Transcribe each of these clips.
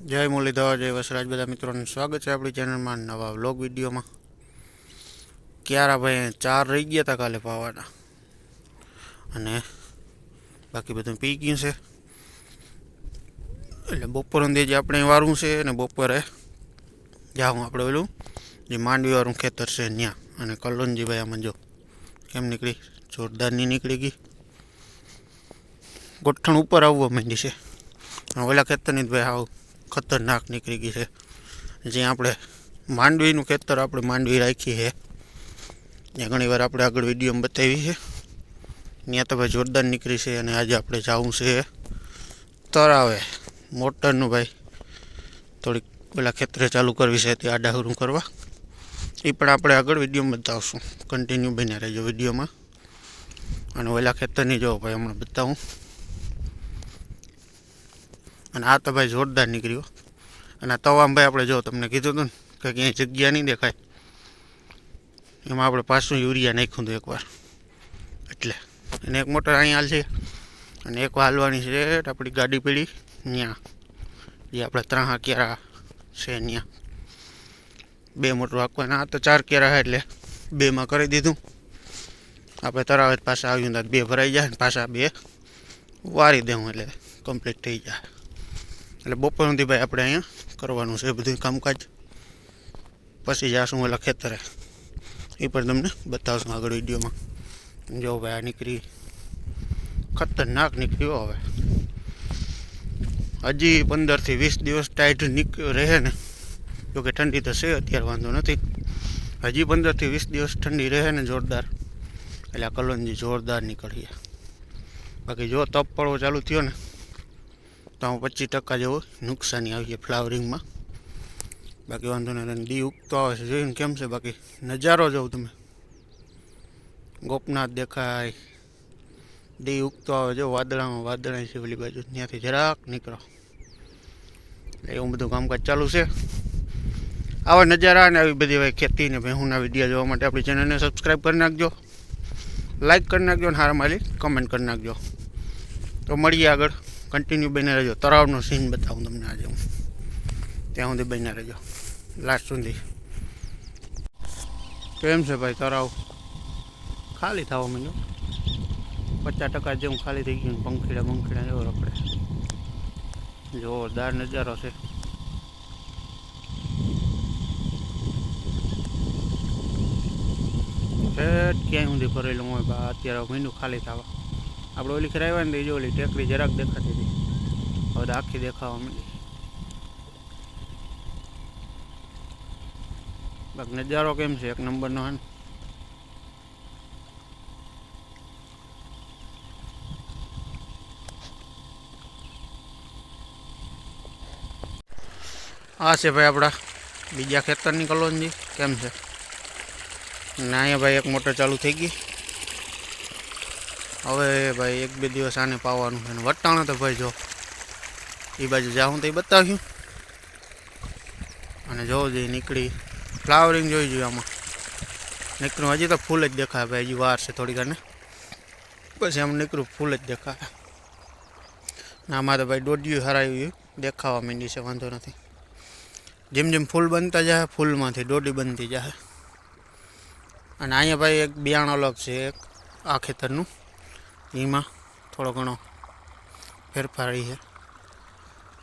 જય મુરલીધર જય વસરાજ. બધા મિત્રોને સ્વાગત છે આપણી ચેનલમાં નવા વ્લોગ વિડીયોમાં. ક્યારા ભાઈ ચાર રહી ગયા હતા કાલે પાવાના. અને બાકી બધું પી ગયું છે. એટલે બપોર અંદે જે આપણે વારું છે અને બપોરે જાઉં આપણે ઓલું, જે માંડવીવાળું ખેતર છે ત્યાં અને કલ્લોનજીભાઈ આમાં જો કેમ નીકળી? જોરદારની નીકળી ગઈ. ગોઠણ ઉપર આવવા માંડી છે. ઓલા ખેતરની જ ભાઈ આવું ખતરનાક નીકળી ગઈ છે. જે આપણે માંડવીનું ખેતર આપણે માંડવી રાખી છે. એ ઘણી વાર આપણે આગળ વિડીયોમાં બતાવી છે. ત્યાં તો ભાઈ જોરદાર નીકળી છે અને આજે આપણે જવું છે તરાવે. મોટરનું ભાઈ થોડીક પેલા ખેતરે ચાલુ કરવી છે તે આડાહરું કરવા. એ પણ આપણે આગળ વિડીયોમાં બતાવશું. કન્ટિન્યુ બન્યા રહેજો વિડીયોમાં. અને ઓલા ખેતરની જો ભાઈ હમણાં બતાવું. અને આ તો ભાઈ જોરદાર નીકળ્યો. અને આ તવામાં ભાઈ આપણે જો તમને કીધું હતું ને, કે ક્યાંય જગ્યા નહીં દેખાય. એમાં આપણે પાછું યુરિયા નાખ્યું હતું એકવાર. એટલે, અને એક મોટર અહીંયા હાલ છે. અને એક હાલવાની છે આપણી ગાડી પીડી ત્યાં જે આપણે ત્રણ કેરા છે ત્યાં બે મોટર હાંકવાના આ તો ચાર છે એટલે બેમાં કરી દીધું. આપણે તરાવે જ પાછા આવ્યું બે ભરાઈ જાય ને પાછા બે વારી દેવું એટલે કમ્પ્લીટ થઈ જાય. એટલે બપોર સુધી ભાઈ આપણે અહીંયા કરવાનું છે બધું કામકાજ. પછી જાશું ઓલા ખેતરે. એ પણ તમને બતાવશું આગળ વિડીયોમાં. જો ભાઈ આ નીકળી. ખતરનાક નીકળ્યો હવે. હજી પંદરથી વીસ દિવસ ટાઈટ નીક રહે ને. જોકે ઠંડી તો છે, અત્યારે વાંધો નથી. હજી પંદરથી વીસ દિવસ ઠંડી રહે ને જોરદાર. એટલે આ કલોંજી જોરદાર નીકળીએ. બાકી જો તપ પડવો ચાલુ થયો ને તો પચીસ ટકા જેવો નુકસાની આવી છે ફ્લાવરિંગમાં. બાકી વાંધો નહીં દી ઉગતો આવે છે. જોઈને કેમ છે? બાકી નજારો જોઉં તમે. ગોપનાથ દેખાય. દી ઉગતો આવે જો વાદળામાં વાદળા છે પેલી બાજુ. ત્યાંથી જરાક નીકળો. એવું બધું કામકાજ ચાલુ છે. આવા નજારા અને આવી બધી ભાઈ ખેતી ને ભેહુંના વીડિયો જોવા માટે આપણી ચેનલને સબસ્ક્રાઈબ કરી નાખજો. લાઈક કરી નાખજો અને હારા માલી કમેન્ટ કરી નાખજો. તો મળીએ આગળ. કન્ટિન્યુ બને રહેજો. તળાવનો સીન બતાવું તમને આજે હું. ત્યાં સુધી બની રહેજો. લાસ્ટ સુધી. કેમ છે ભાઈ તળાવ ખાલી થવા માંડ્યો પચાસ ટકા જેવું ખાલી થઈ ગયું પંખીડા પંખીડા જેવો રખડે. જોરદાર નજારો છે. ક્યાંય સુધી ભરેલું હોય બા અત્યારે મહિનું ખાલી થવા. આપણે ઓલી ખેર આવ્યા ને તો એ જો ઓલી ટેકરી જરાક દેખાતી હતી. હવે તો આખી દેખાવા માંડી બાકી નજારો કેમ છે, એક નંબરનો હે ને? આ છે ભાઈ આપણા બીજા ખેતરની કલોનજી. કેમ છે? ને, અહીંયા ભાઈ એક મોટર ચાલુ થઈ ગઈ. હવે ભાઈ એક બે દિવસ આને પાવાનું અને વટાણા તો ભાઈ જો એ બાજુ જાઉં તો એ બતાવ્યું. અને જોવો જઈ નીકળી ફ્લાવરિંગ જોઈ જોઈએ આમાં. નીકળ્યું હજી તો ફૂલ જ દેખાય ભાઈ, હજી વાર છે થોડી ઘણી પછી આમ નીકળું, ફૂલ જ દેખાય. ને આમાં તો ભાઈ દોઢિયું હરાયું, દેખાવા માંડી છે, વાંધો નથી. જેમ જેમ ફૂલ બનતા જાય, ફૂલમાંથી દોડી બનતી જાય. અને અહીંયા ભાઈ એક બિયાણ અલગ છે, એક આ ખેતરનું. એમાં થોડો ઘણો ફેરફાર છે.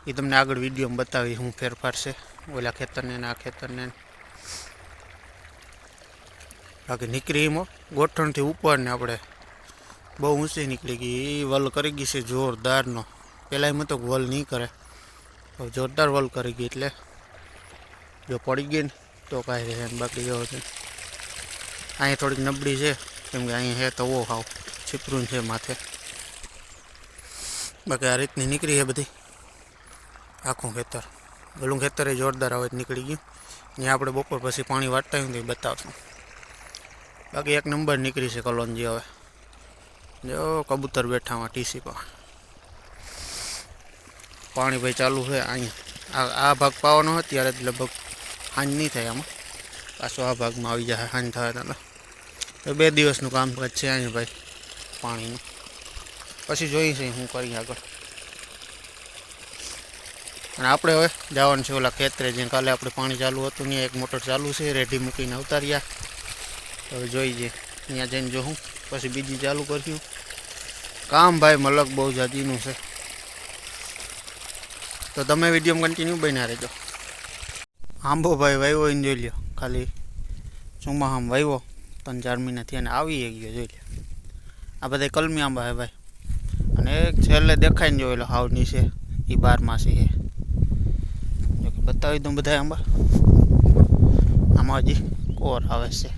એ તમને આગળ વિડીયોમાં બતાવી શું ફેરફાર છે. ઓલા ખેતરને આ ખેતરને બાકી નીકળી એમાં ગોઠણથી ઉપર ને આપણે બહુ ઊંચી નીકળી ગઈ. એ વલ કરી ગઈ છે જોરદારનો. પહેલાં એમાં તો વલ નહીં કરે. જોરદાર વલ કરી ગઈ એટલે જો પડી ગઈ ને તો કાંઈ રહે બાકી જો અહીંયા થોડીક નબળી છે. કેમ કે અહીંયા હે તવો હાવ છીપરું છે માથે બાકી આ રીતની નીકળી છે બધી આખું ખેતર. ગલું ખેતર એ જોરદાર આવે નીકળી ગયું. ત્યાં આપણે બપોર પછી પાણી વાટતા હોય તો એ બતાવશું. બાકી એક નંબર નીકળી છે કલોનજી હવે. જો કબૂતર બેઠામાં ટીસી પર. પાણી ભાઈ ચાલુ છે અહીંયા આ આ ભાગ પાવાનો હોય ત્યારે જ લગભગ હાંજ નહીં થાય આમાં. પાછો આ ભાગમાં આવી જાય, હાંજ થાય એટલે તો બે દિવસનું કામકાજ છે અહીંયા ભાઈ. પાણીનું. પછી જોઈએ છે હું કરી આગળ. અને આપણે હવે જવાનું છે ઓલા ખેતરે જે કાલે આપણે પાણી ચાલુ હતું, ત્યાં એક મોટર ચાલુ છે રેડી મૂકીને અવતાર્યા હવે જોઈ જઈએ. ત્યાં જઈને જોઉં. પછી બીજી ચાલુ કર્યું કામ ભાઈ મલક બહુ જાતિનું છે. તો તમે વીડિયો કન્ટિન્યુ બન્યા રહેજો. આંબો ભાઈ વાવ્યો એને જોઈ લ્યો. ખાલી ચોમાહામ વાવ્યો ત્રણ ચાર મહિના થયા અને આવી ગયો, જોઈ લ્યો. આ બધા કલમી આંબા હે ભાઈ. અને એક છેલ્લે દેખાય ને જોયેલો હાવ નીચે. એ બાર માસી છે જોકે બતાવી દઉં બધા આંબા. આમાં હજી કોર આવે છે.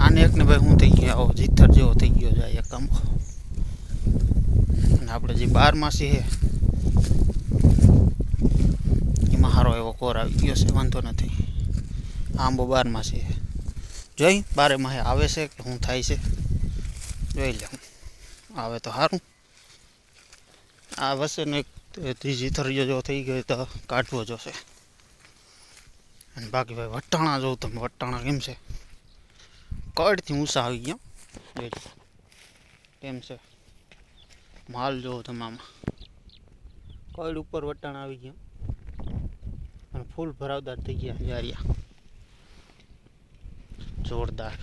આને એકને ભાઈ હું થઈ ગયો, આવો જીથર જેવો થઈ ગયો જાય એક આંબો. અને આપણે જે બાર માસી છે, એમાં સારો એવો કોર આવી ગયો છે, વાંધો નથી. આંબો બાર માસી છે. જોઈ, બારે માહે આવે છે કે શું થાય છે? જોઈ લઉં આવે તો સારું આ વસેનો એક ત્રીજી થરિયો જો થઈ ગયો તો કાઢવો જોશે. અને બાકી ભાઈ વટાણા જોઉં તમે વટાણા કેમ છે? કડથી ઊંચા આવી ગયા. જોઈ. કેમ છે? માલ જોવો તમે કડ ઉપર વટાણા આવી ગયા. અને ફૂલ ભરાવદાર થઈ ગયા જારિયા જોરદાર.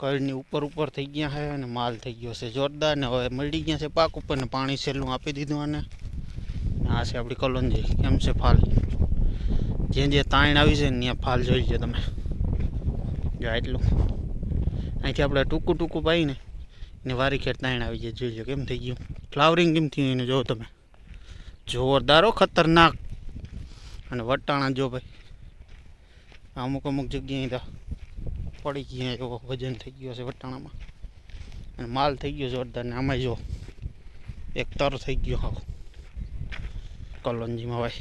કળની ઉપર ઉપર થઈ ગયા છે અને માલ થઈ ગયો છે જોરદાર ને હવે મળી ગયા છે પાક ઉપર ને પાણી છેલ્લું આપી દીધું અને આ છે આપણી કલોંજી કેમ છે ફાલ? જે જે તાણ આવી છે ને ત્યાં ફાલ જોઈ લો તમે. જો એટલું અહીંથી આપણે ટૂંકું ટૂંકું પાઈને ને વારી ખેર તાણ આવી જાય જોઈ લો કેમ થઈ ગયું. ફ્લાવરિંગ કેમ થયું એને જો તમે. જોરદારો ખતરનાક. અને વટાણા જો ભાઈ. અમુક અમુક જગ્યાએ તો પડી ગયા એવો વજન થઈ ગયો છે વટાણામાં. અને માલ થઈ ગયો જોરદાર ને આમાં જો એક તર થઈ ગયો હાવ કલોંજીમાં ભાઈ.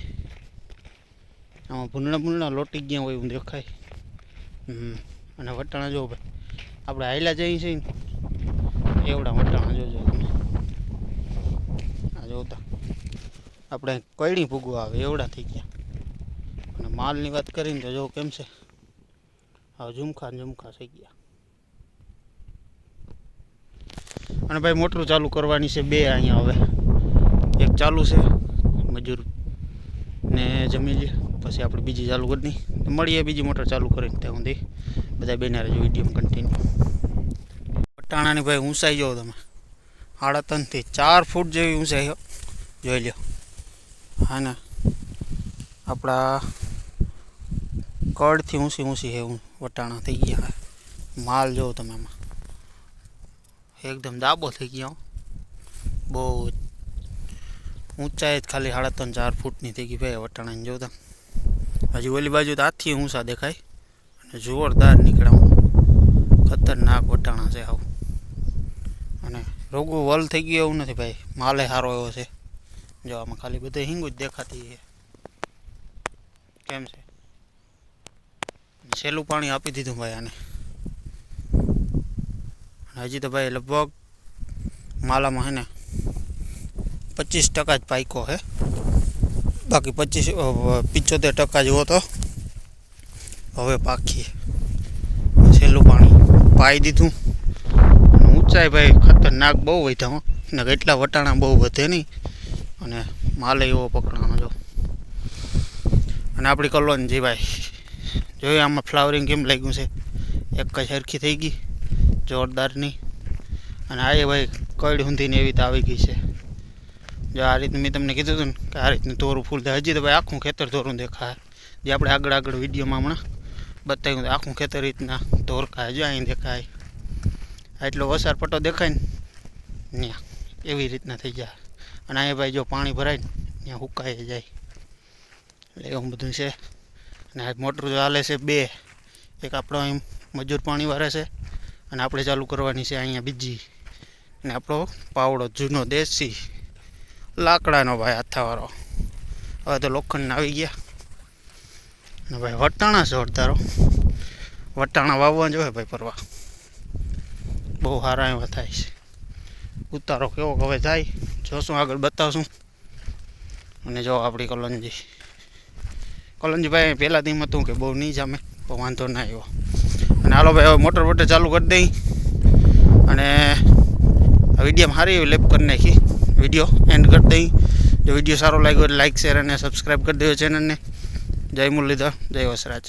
આમાં ભૂંડણા ભૂંડણા લોટી ગયા હોય એવું દેખાય. અને વટાણા જો ભાઈ આપણે હાયલા જઈએ છીએ ને, એવડા વટાણા જોજો તમે. આ જોતા. આપણે કઈડી ભૂગવા આવે, એવડા થઈ ગયા. અને માલની વાત કરીને તો જો કેમ છે? હવે ઝુમખા ઝુમખા થઈ ગયા. અને ભાઈ મોટરું ચાલુ કરવાની છે બે અહીંયા હવે. એક ચાલુ છે, મજૂર ને જમી લે, પછી આપણે બીજી ચાલુ કરી તો મળીએ બીજી મોટર ચાલુ કરીને ત્યાં સુધી. બધા બેના રહેજો વીડિયો કન્ટિન્યુ પટાણાની ભાઈ ઊંચાઈ જાઓ તમે. સાડા ત્રણથી ચાર ફૂટ જેવી ઊંચાઈ જોઈ લ્યો. હા ને. આપણા કડથી ઊંચી ઊંચી હે ઊં- વટાણા થઈ ગયા માલ જોવો તમે આમાં. એકદમ દાબો થઈ ગયો. બહુ. ઊંચાઈ જ ખાલી સાડા ત્રણ ચાર ફૂટની થઈ ગઈ ભાઈ વટાણાની જોતા હજી ઓલી બાજુ તો આથી ઊંચા દેખાય. અને જોરદાર નીકળ્યા ખતરનાક વટાણા છે આવું. અને રોગો વલ થઈ ગયો એવું નથી ભાઈ. માલે સારો એવો છે. જો આમાં ખાલી બધે હિંગું જ દેખાતી છે. કેમ છે? છેલ્લું પાણી આપી દીધું ભાઈ આને. હજી તો ભાઈ લગભગ માલામાં હે ને પચીસ ટકા જ પાઈકો હે. બાકી પચીસ પિચોતેર ટકા જેવો તો હવે પાકી છેલ્લું પાણી પાઈ દીધું. ઊંચાઈ ભાઈ ખતરનાક બહુ વધ્યા ને કેટલા વટાણા બહુ વધે નહીં. અને માલ એવો પકડાણો જો. અને આપણી કલોન જી ભાઈ જોઈએ આમાં ફ્લાવરિંગ કેમ લાગ્યું છે? એક જ સરખી થઈ ગઈ, જોરદારની. અને આ એ ભાઈ કડી ઊંધીને એવી તો આવી ગઈ છે. જો આ રીતનું મેં તમને કીધું હતું ને કે આ રીતનું તોરું ફૂલ થાય, હજી તો ભાઈ આખું ખેતર તોરું દેખાય. જે આપણે આગળ આગળ વિડીયોમાં હમણાં બતાવ્યું આખું ખેતર રીતના ધોરકાય જો અહીં દેખાય. આટલો વસાર પટ્ટો દેખાય ને ત્યાં એવી રીતના થઈ જાય. અને અહીંયા ભાઈ જો પાણી ભરાય ને, ત્યાં હુકાઈ જાય. એટલે એવું બધું છે. અને આ મોટર ચાલે છે બે. એક આપણો અહીં મજૂર પાણી વારે છે અને આપણે ચાલુ કરવાની છે અહીંયા બીજી. અને આપણો પાવડો જૂનો દેશી લાકડાનો ભાઈ હાથાવાળો. હવે તો લોખંડના આવી ગયા. ને ભાઈ વટાણા છે જોરદારો વટાણા વાવવા જોઈએ ભાઈ પરવા બહુ સારા એવા થાય છે. ઉતારો કેવો હવે થાય. જોશું આગળ બતાવશું. અને જો આપણી કલંજી કલંજી ભાઈ પહેલાં દી હતું કે બહુ નહીં જામે, તો વાંધો ના આવ્યો. અને હાલો ભાઈ, હવે મોટર વોટર ચાલુ કરી દઈ. અને વિડીયોમાં સારી એવી લેપ કરી નાખી. વીડિયો એન્ડ કરી દઈ. જો વીડિયો સારો લાગ્યો લાઈક શેર અને સબસ્ક્રાઈબ કરી દેજો ચેનલને જય મુરલીધર, જય વસરાજ.